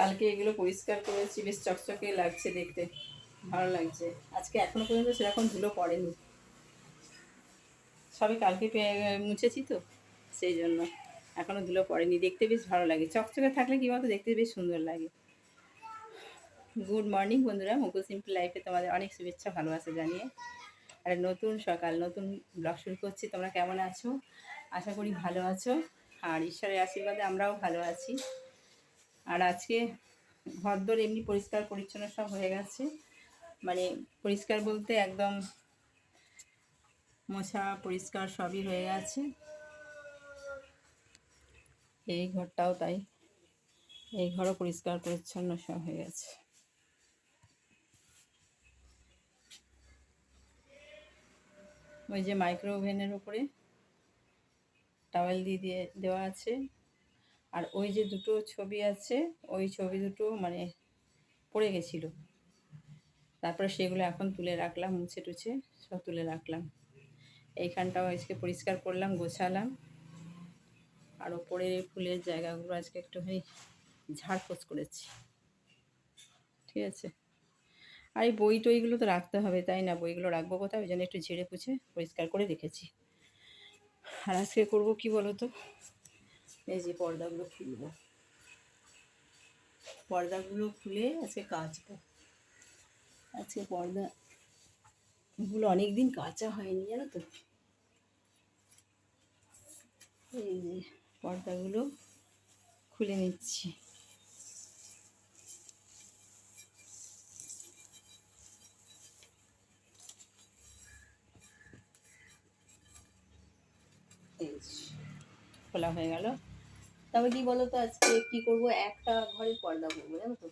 কালকে এগুলো পরিষ্কার করেছি, বেশ চকচকে লাগছে দেখতে, ভালো লাগছে। আজকে এখনও পর্যন্ত সেরকম ধুলো পড়েনি। সবে কালকে মুছেছি তো, সেই জন্য এখনও ধুলো পড়েনি। দেখতে বেশ ভালো লাগে। চকচকে থাকলে কী বলতো, দেখতে বেশ সুন্দর লাগে। গুড মর্নিং বন্ধুরা, মুকুল সিম্পল লাইফে তোমাদের অনেক শুভেচ্ছা, ভালোবাসা জানিয়ে। আর নতুন সকাল, নতুন ব্লগ শুরু করছি, তোমরা কেমন আছো? আশা করি ভালো আছো। আর ঈশ্বরের আশীর্বাদে আমরাও ভালো আছি। আর আজকে ঘরদোর এমনি পরিষ্কার পরিচ্ছন্ন সব হয়ে গেছে। মানে পরিষ্কার বলতে একদম মোছা, পরিষ্কার সবই হয়ে গেছে। এই ঘরটাও তাই। এই ঘরও পরিষ্কার পরিচ্ছন্ন সব হয়ে গেছে। ওই যে মাইক্রো ওভেনের উপরে টাওয়েল দিয়ে দিয়ে দেওয়া আছে। আর ওই যে দুটো ছবি আছে, ওই ছবি দুটো মানে পড়ে গেছিল। তারপরে সেগুলো এখন তুলে রাখলাম, মুছে টুছে সব তুলে রাখলাম। এইখানটাও আজকে পরিষ্কার করলাম, গোছালাম। আর ওপরে ফুলের জায়গাগুলো আজকে একটুখানি ঝাড়পোছ করেছি। ঠিক আছে? আর এই বই টইগুলো তো রাখতে হবে, তাই না? বইগুলো রাখব কোথায়? ওই জন্য একটু ঝেড়ে পুছে পরিষ্কার করে রেখেছি। আর আজকে করব কি বলো তো এই যে পর্দাগুলো খুলবো। পর্দাগুলো খুলে আজকে কাচবো। আজকে পর্দাগুলো অনেক দিন কাচা হয়নি, জানো তো? এই যে পর্দাগুলো খুলে নিচ্ছি। খোলা হয়ে গেল। তবে কি বলো তো আজকে কি করব? একটা ঘরের পর্দা করব, জানো তো।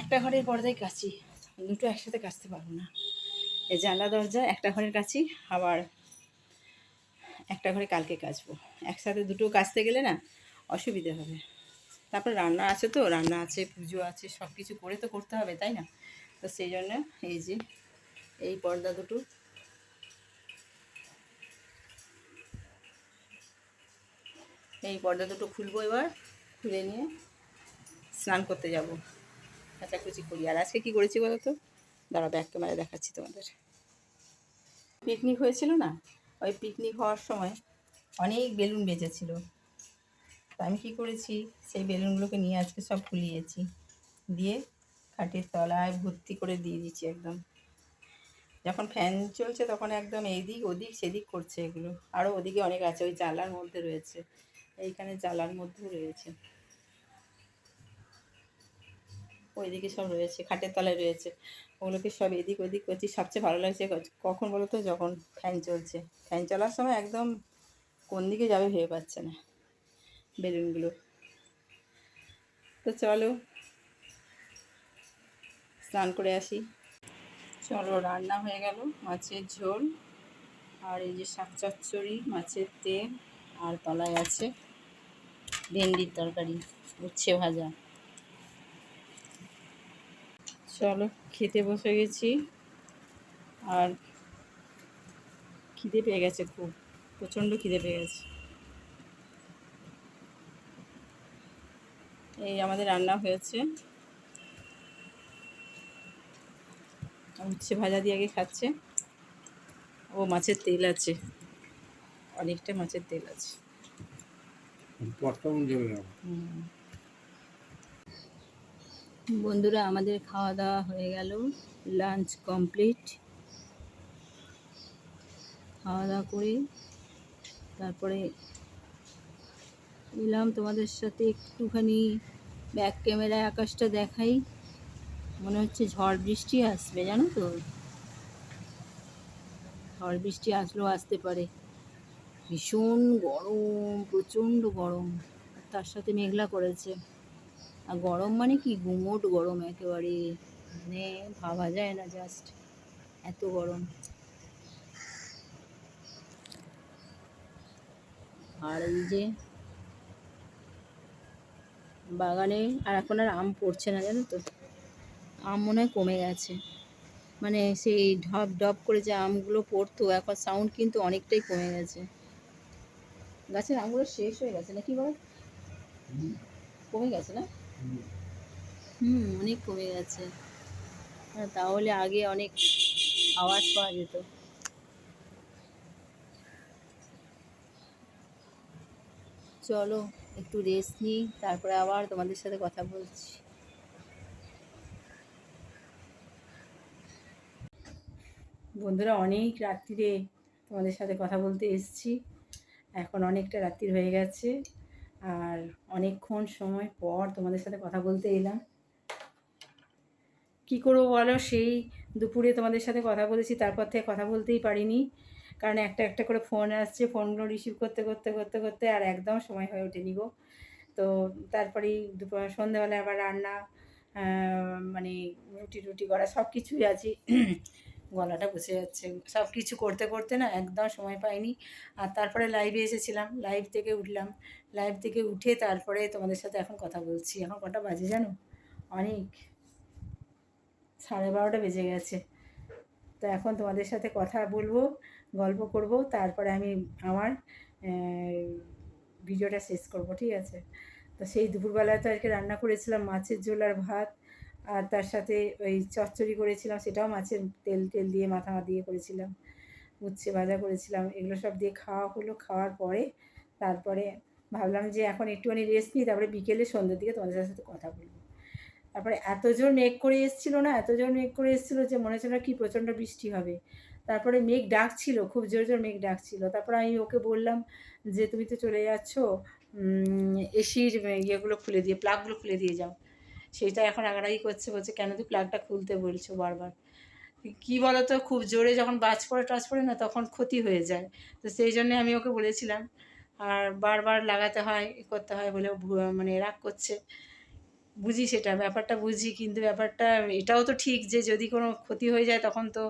একটা ঘরের পর্দায় কাচি, দুটো একসাথে কাচতে পারব না। এই জানলা, দরজা, একটা ঘরের কাচি, আবার একটা ঘরে কালকে কাচবো। একসাথে দুটো কাচতে গেলে না অসুবিধে হবে। তারপর রান্না আছে তো, রান্না আছে, পুজো আছে সব কিছু করে তো করতে হবে, তাই না? তো সেই জন্য এই যে এই পর্দা দুটো। এই পর্দা দুটো খুলবো এবার, খুলে নিয়ে স্নান করতে যাব। কাচাকুচি করি। আর আজকে কী করেছি বলো তো? দাঁড়া ব্যাক ক্যামেরা দেখাচ্ছি তোমাদের। পিকনিক হয়েছিল না? ওই পিকনিক হওয়ার সময় অনেক বেলুন বেজেছিল। তো আমি কী করেছি? সেই বেলুনগুলোকে নিয়ে আজকে সব ফুলিয়েছি দিয়ে খাটের তলায় ভর্তি করে দিয়ে দিচ্ছি একদম। যখন ফ্যান চলছে তখন একদম এইদিক ওদিক সেদিক করছে এগুলো। আরও ওদিকে অনেক আছে, ওই জানলার মধ্যে রয়েছে। এইখানে জানলার মধ্যেও রয়েছে। ওইদিকে সব রয়েছে, খাটের তলায় রয়েছে। ওগুলোকে সব এদিক ওদিক করছি। সবচেয়ে ভালো লাগছে কখন বলো তো? যখন ফ্যান চলছে। ফ্যান চলার সময় একদম কোন দিকে যাবে ভেবে পাচ্ছে না বেলুনগুলো। তো চলো, স্নান করে আসি। চলো, রান্না হয়ে গেল। মাছের ঝোল আর এই যে শাক চচ্চড়ি, মাছের তেল আর তলায় আছে ভেন্ডির তরকারি, উচ্ছে ভাজা। চলো, খেতে বসে গেছি। আর খিদে পেয়ে গেছে খুব, প্রচণ্ড খিদে পেয়ে গেছে। এই আমাদের রান্না হয়েছে। উচ্ছে ভাজা দিয়ে আগে খাচ্ছে। ও মাছের তেল আছে। অনেকটা মাছের তেল আছে। বন্ধুরা আমাদের খাওয়া দাওয়া হয়ে গেল। Lunch complete. খাওয়া দাওয়া করে তারপরে এলাম তোমাদের সাথে একটুখানি ব্যাক ক্যামেরায় আকাশটা দেখাই। মনে হচ্ছে ঝড় বৃষ্টি আসবে, জানো তো? ঝড় বৃষ্টি আসলেও আসতে পারে। ভীষণ গরম, প্রচণ্ড গরম। তার সাথে মেঘলা করেছে। আর গরম মানে কি? গুমোট গরম একেবারে। মানে ভাবা যায় না জাস্ট এত গরম। আর এই যে বাগানে আর এখন আর আম পড়ছে না, জানো তো? আম মনে হয় কমে গেছে। মানে সেই ঢপ ঢপ করে যে আমগুলো পড়তো, এখন সাউন্ড কিন্তু অনেকটাই কমে গেছে। গাছের আমগুলো শেষ হয়ে গেছে নাকি বল? কমে গেছে না? হুম, অনেক কমে গেছে। তাহলে আগে অনেক আওয়াজ পাওয়া যেত। চলো, একটু রেস্ট নিই, তারপরে আবার তোমাদের সাথে কথা বলছি। বন্ধুরা অনেক রাত্রিরে তোমাদের সাথে কথা বলতে এসেছি। এখন অনেকটা রাত্রির হয়ে গেছে আর অনেকক্ষণ সময় পর তোমাদের সাথে কথা বলতে এলাম। কি করব বলো? সেই দুপুরে তোমাদের সাথে কথা বলেছি, তারপর থেকে কথা বলতেই পারিনি। কারণ একটা একটা করে ফোন আসছে, ফোনগুলো রিসিভ করতে করতে করতে করতে আর একদম সময় হয়ে ওঠেনি গো। তো তারপরেই দুপুর, সন্ধ্যেবেলায় আবার রান্না মানে রুটি রুটি করা সব কিছুই আছে। গলাটা বসে যাচ্ছে। সব কিছু করতে করতে না একদম সময় পাইনি। আর তারপরে লাইভে এসেছিলাম। লাইভ থেকে উঠলাম। লাইভ থেকে উঠে তারপরে তোমাদের সাথে এখন কথা বলছি। এখন কটা বাজে জানো? অনেক। সাড়ে বারোটা বেজে গেছে। তো এখন তোমাদের সাথে কথা বলব, গল্প করব। তারপরে আমি আমার ভিডিওটা শেষ করব, ঠিক আছে? তো সেই দুপুরবেলায় তো আজকে রান্না করেছিলাম মাছের ঝোল আর ভাত। আর তার সাথে ওই চচ্চড়ি করেছিলাম, সেটাও মাছের তেল তেল দিয়ে, মাথা দিয়ে করেছিলাম। উচ্ছে ভাজা করেছিলাম, এগুলো সব দিয়ে খাওয়া হলো। খাওয়ার পরে তারপরে ভাবলাম যে এখন একটুখানি রেস্ট নিই তারপরে বিকেলে সন্ধ্যের দিকে তোমাদের সাথে কথা বলব। তারপরে এত জোর মেঘ করে এসেছিল না এত জোর মেঘ করে এসেছিল যে মনে হচ্ছিল কি প্রচণ্ড বৃষ্টি হবে। তারপরে মেঘ ডাকছিল, খুব জোর জোর মেঘ ডাকছিল। তারপরে আমি ওকে বললাম যে, তুমি তো চলে যাচ্ছ এসির ইয়েগুলো খুলে দিয়ে প্লাগগুলো খুলে দিয়ে যাও। সেটা এখন আগারাগি করছে, বলছে, কেন তুই প্লাগটা খুলতে বলছো বারবার? কী বলো তো খুব জোরে যখন বাজ পড়ে টাচ পড়ে না, তখন ক্ষতি হয়ে যায়। তো সেই জন্যে আমি ওকে বলেছিলাম, আর বারবার লাগাতে হয় করতে হয় বলে মানে রাগ করছে। বুঝি সেটা, ব্যাপারটা বুঝি, কিন্তু ব্যাপারটা, এটাও তো ঠিক যে যদি কোনো ক্ষতি হয়ে যায়, তখন তো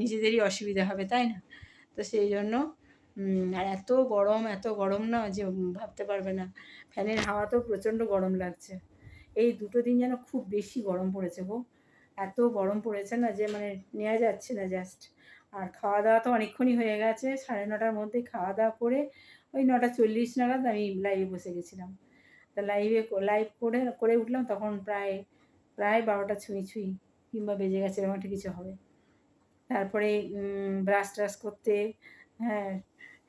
নিজেদেরই অসুবিধা হবে, তাই না? তো সেই জন্য আর এত গরম এত গরম না যে ভাবতে পারবে না। ফ্যানের হাওয়াতেও প্রচণ্ড গরম লাগছে। এই দুটো দিন যেন খুব বেশি গরম পড়েছে গো। এত গরম পড়েছে না যে মানে নেওয়া যাচ্ছে না জাস্ট আর খাওয়া দাওয়া তো অনেকক্ষণই হয়ে গেছে, সাড়ে নটার মধ্যে খাওয়া দাওয়া করে ওই নটা চল্লিশ নাগাদ আমি লাইভে বসে গেছিলাম। তা লাইভে লাইভ করে করে উঠলাম তখন প্রায় প্রায় বারোটা ছুঁই ছুঁই কিংবা বেজে গেছে এরকম একটা কিছু হবে। তারপরে ব্রাশ ট্রাশ করতে হ্যাঁ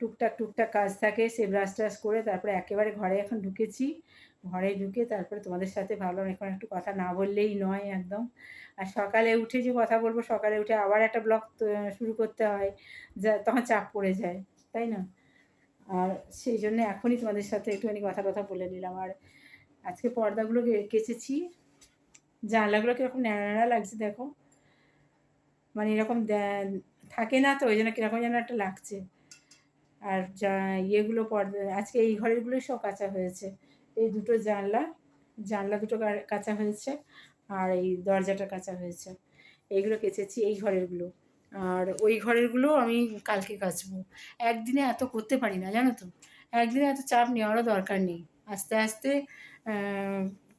টুকটাক টুকটাক কাজ থাকে, সে ব্রাশ ট্রাশ করে তারপরে একেবারে ঘরে এখন ঢুকেছি। ঘরে ঢুকে তারপরে তোমাদের সাথে ভাবলাম এখন একটু কথা না বললেই নয় একদম। আর সকালে উঠে যে কথা বলব, সকালে উঠে আবার একটা ব্লগ শুরু করতে হয়, যা, তখন চাপ পড়ে যায়, তাই না? আর সেই জন্য এখনই তোমাদের সাথে একটুখানি কথা কথা বলে নিলাম। আর আজকে পর্দাগুলো কেচেছি। জানলাগুলো কীরকম ন্যাড়া লাগছে দেখো। মানে এরকম থাকে না তো, ওই জন্য কীরকম যেন একটা লাগছে। আর যা, ইয়েগুলো পর্দা, আজকে এই ঘরেরগুলোই সব কাঁচা হয়েছে। এই দুটো জানলা জানলা দুটো কাঁচা হয়েছে আর এই দরজাটা কাঁচা হয়েছে। এইগুলো কেচেছি, এই ঘরেরগুলো। আর ওই ঘরেরগুলো আমি কালকে কাচবো। একদিনে এত করতে পারি না, জানো তো? একদিনে এত চাপ নেওয়ারও দরকার নেই। আস্তে আস্তে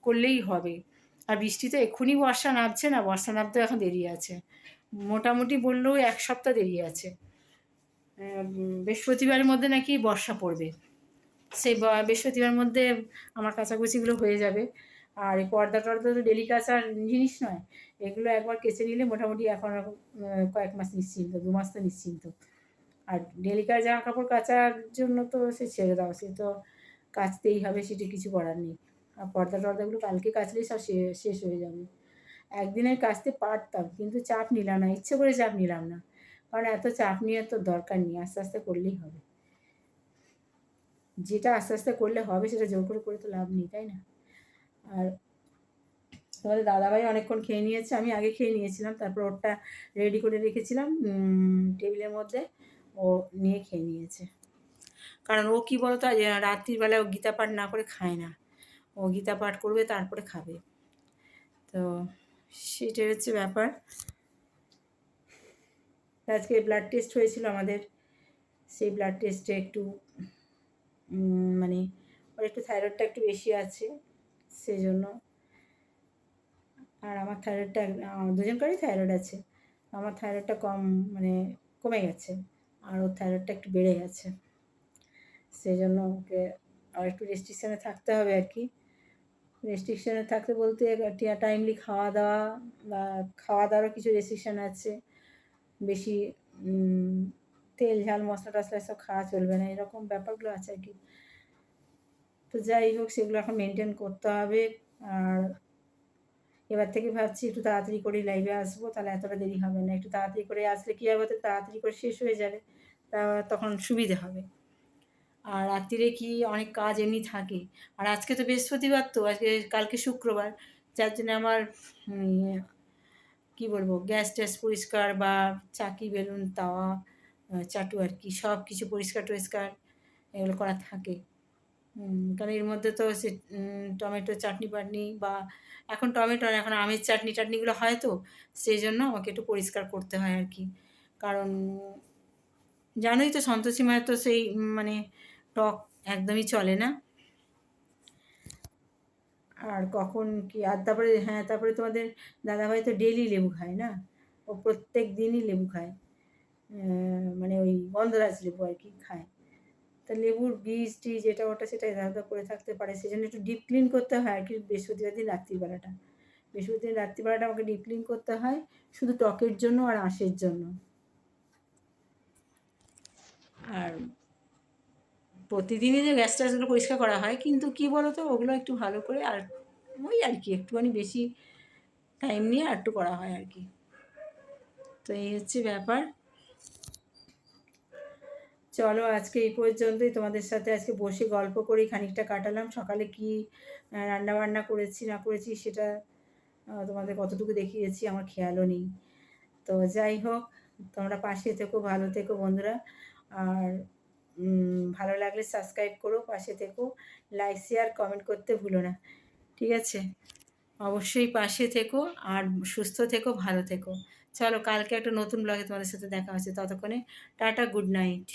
করলেই হবে। আর বৃষ্টি তো এক্ষুনি বর্ষা নামছে না, বর্ষা নামতেও এখন দেরি আছে। মোটামুটি বললেও এক সপ্তাহ দেরি আছে। বৃহস্পতিবারের মধ্যে নাকি বর্ষা পড়বে। সেই বৃহস্পতিবার মধ্যে আমার কাচাকুচিগুলো হয়ে যাবে। আর এই পর্দা টর্দা তো ডেলি কাচার জিনিস নয়, এগুলো একবার কেচে নিলে মোটামুটি এখন কয়েক মাস নিশ্চিন্ত, দু মাস তো নিশ্চিন্ত। আর ডেলিকার জামা কাপড় কাচার জন্য তো সে ছেড়ে দাও, সে তো কাচতেই হবে, সেটি কিছু করার নেই। আর পর্দা টর্দাগুলো কালকে কাচলেই সব শেষ হয়ে যাবে। একদিনে কাচতে পারতাম, কিন্তু চাপ নিলাম না, ইচ্ছে করে চাপ নিলাম না। কারণ এত চাপ নিয়ে তো দরকার নেই, আস্তে আস্তে করলেই হবে। যেটা আস্তে আস্তে করলে হবে সেটা জোর করে করে তো লাভ নেই, তাই না? আর তোমাদের দাদাভাই অনেকক্ষণ খেয়ে নিয়েছে, আমি আগে খেয়ে নিয়েছিলাম, তারপর ওরটা রেডি করে রেখেছিলাম টেবিলের মধ্যে, ও নিয়ে খেয়ে নিয়েছে। কারণ ও কী বলতো রাত্রিবেলায় ও গীতা পাঠ না করে খায় না। ও গীতা পাঠ করবে, তারপরে খাবে। তো সেটাই হচ্ছে ব্যাপার। আজকে ব্লাড টেস্ট হয়েছিল আমাদের, সেই ব্লাড টেস্টে একটু মানে ওর একটু থাইরয়েডটা একটু বেশি আছে সেই জন্য আর আমার থাইরয়েডটা দুজনকারই থাইরয়েড আছে। আমার থাইরয়েডটা কম মানে কমে গেছে, আর ওর থাইরয়েডটা একটু বেড়ে গেছে। সেই জন্য ওকে আর একটু রেস্ট্রিকশানে থাকতে হবে আর কি। রেস্ট্রিকশানে থাকতে বলতে টাইমলি খাওয়া দাওয়া বা খাওয়া দাওয়ারও কিছু রেস্ট্রিকশান আছে। বেশি তেল, ঝাল, মশলা টশলা এসব খাওয়া চলবে না। এরকম ব্যাপারগুলো আছে আর কি। তো যাই হোক, সেগুলো এখন মেনটেন করতে হবে। আর এবার থেকে ভাবছি একটু তাড়াতাড়ি করে লাইভে আসব, তাহলে এতটা দেরি হবে না। একটু তাড়াতাড়ি করে আসলে কী হবে তাড়াতাড়ি করে শেষ হয়ে যাবে, তা তখন সুবিধে হবে। আর রাত্রিরে কি অনেক কাজ এমনি থাকে। আর আজকে তো বৃহস্পতিবার তো, আজকে কালকে শুক্রবার। যার জন্য আমার কি বলব, গ্যাস ট্যাস পরিষ্কার বা চাকি, বেলুন, তাওয়া চাটু আর কি, সব কিছু পরিষ্কার টরিষ্কার এগুলো করা থাকে। কারণ এর মধ্যে তো সে টমেটো চাটনি পাটনি বা এখন টমেটো এখন আমের চাটনি টাটনিগুলো হয় তো, সেই জন্য আমাকে একটু পরিষ্কার করতে হয় আর কি। কারণ জানোই তো সন্তোষী মায়ের তো সেই মানে টক একদমই চলে না। আর কখন কি, আর তারপরে হ্যাঁ তারপরে তোমাদের দাদাভাই তো ডেলি লেবু খায় না? ও প্রত্যেক দিনই লেবু খায়। মানে ওই গন্ধরাজ লেবু আর কি খায়। তা লেবুর বীজ টিজ এটা ওটা সেটা এধারটা করে থাকতে পারে সেই জন্য একটু ডিপ ক্লিন করতে হয় আর কি বৃহস্পতিবার দিন রাত্রিবেলাটা। বৃহস্পতিবার রাত্রিবেলাটা আমাকে ডিপ ক্লিন করতে হয়, শুধু টকের জন্য আর আঁশের জন্য। আর প্রতিদিনই যে গ্যাস ট্যাসগুলো পরিষ্কার করা হয়, কিন্তু কি বলো তো ওগুলো একটু ভালো করে আর ওই আর কি, একটুখানি বেশি টাইম নিয়ে আর একটু করা হয় আর কি। তো এই হচ্ছে ব্যাপার। চলো আজকে এই পর্যন্তই। তোমাদের সাথে আজকে বসে গল্প করেই খানিকটা কাটালাম। সকালে কি রান্না বান্না করেছি, না করেছি সেটা তোমাদের কতটুকু দেখিয়েছি, আমার খেয়ালও নেই। তো যাই হোক, তোমরা পাশে থেকো, ভালো থেকো বন্ধুরা। আর ভালো লাগলে সাবস্ক্রাইব করো, পাশে থেকো। লাইক শেয়ার কমেন্ট করতে ভুলো না। ঠিক আছে? অবশ্যই পাশে থেকো আর সুস্থ থেকো, ভালো থেকো। চলো, কালকে একটা নতুন ব্লগে তোমাদের সাথে দেখা হচ্ছে। ততক্ষণে টাটা গুড নাইট